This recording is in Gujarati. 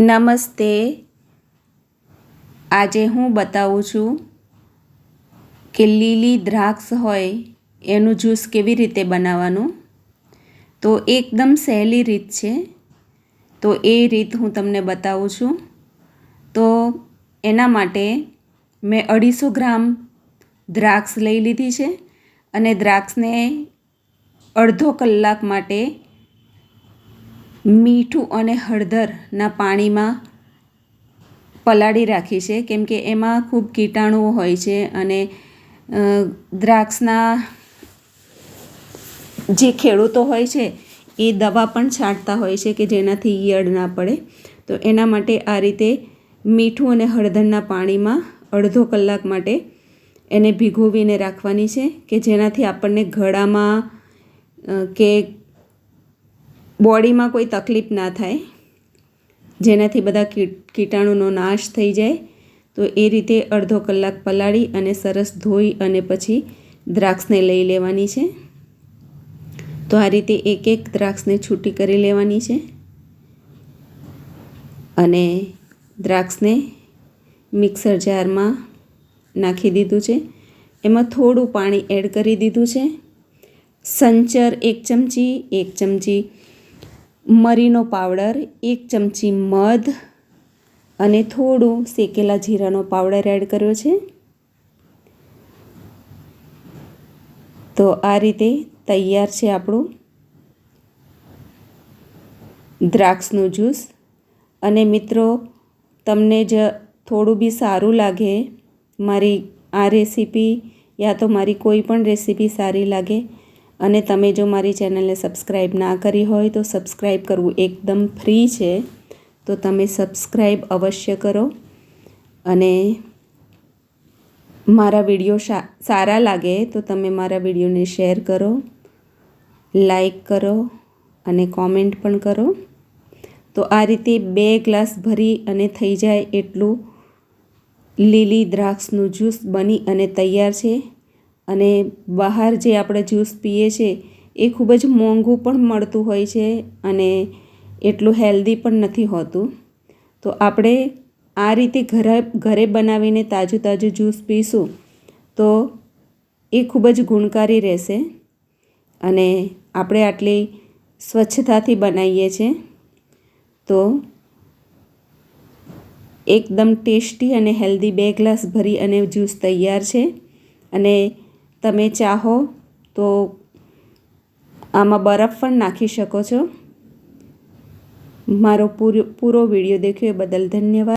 નમસ્તે. આજે હું બતાવું છું કે લીલી દ્રાક્ષ હોય એનું જ્યુસ કેવી રીતે બનાવવાનું. તો એકદમ સહેલી રીત છે. તો એ રીત હું તમને બતાવું છું. તો એના માટે મેં અઢીસો ગ્રામ દ્રાક્ષ લઈ લીધી છે અને દ્રાક્ષને અડધો કલાક માટે મીઠું અને હળદરના પાણીમાં પલાળી રાખી છે. કેમ કે એમાં ખૂબ કીટાણુઓ હોય છે અને દ્રાક્ષના જે ખેડૂતો હોય છે, એ દવા પણ છાંટતા હોય છે કે જેનાથી ઈયળ ના પડે. તો એના માટે આ રીતે મીઠું અને હળદરના પાણીમાં અડધો કલાક માટે એને ભીગોવીને રાખવાની છે કે જેનાથી આપણને ગળામાં કે બોડીમાં કોઈ તકલીફ ના થાય, જેનાથી બધા કીટાણુનો નાશ થઈ જાય, તો એ રીતે અડધો કલાક પલાળી અને સરસ ધોઈ અને પછી દ્રાક્ષને લઈ લેવાની છે. તો આ રીતે એક એક દ્રાક્ષને છૂટી કરી લેવાની છે. અને દ્રાક્ષને મિક્સર જારમાં નાખી દીધું છે. એમાં થોડું પાણી એડ કરી દીધું છે. સંચર એક ચમચી એક ચમચી મરીનો પાવડર, એક ચમચી મધ અને થોડું શેકેલા જીરાનો પાવડર એડ કર્યો છે. તો આ રીતે તૈયાર છે આપણું દ્રાક્ષનું જ્યુસ. અને મિત્રો, તમને જ થોડું બી સારું લાગે મારી આ રેસીપી, યા તો મારી કોઈ પણ રેસીપી સારી લાગે અને તમે જો મારી ચેનલને સબસ્ક્રાઈબ ના કરી હોય તો સબસ્ક્રાઈબ કરવું એકદમ ફ્રી છે. તો તમે સબસ્ક્રાઈબ અવશ્ય કરો. અને મારા વીડિયો સારા લાગે તો તમે મારા વિડીયોને શેર કરો લાઈક કરો અને કોમેન્ટ પણ કરો. તો આ રીતે બે ગ્લાસ ભરી અને થઈ જાય એટલું લીલી દ્રાક્ષનું જ્યુસ બની અને તૈયાર છે. અને બહાર જે આપણે જ્યુસ પીએ છીએ એ ખૂબ જ મોંઘું પણ મળતું હોય છે અને એટલું હેલ્ધી પણ નથી હોતું. તો આપણે આ રીતે ઘરે ઘરે બનાવીને તાજું તાજું જ્યુસ પીશું, તો એ ખૂબ જ ગુણકારી રહેશે અને આપણે આટલી સ્વચ્છતાથી બનાવીએ છીએ. તો એકદમ ટેસ્ટી અને હેલ્ધી બે ગ્લાસ ભરી અને જ્યુસ તૈયાર છે અને તમે ચાહો તો આમાં બરફ પણ નાખી શકો છો. મારો પૂરો પૂરો વીડિયો દેખ્યો એ બદલ ધન્યવાદ.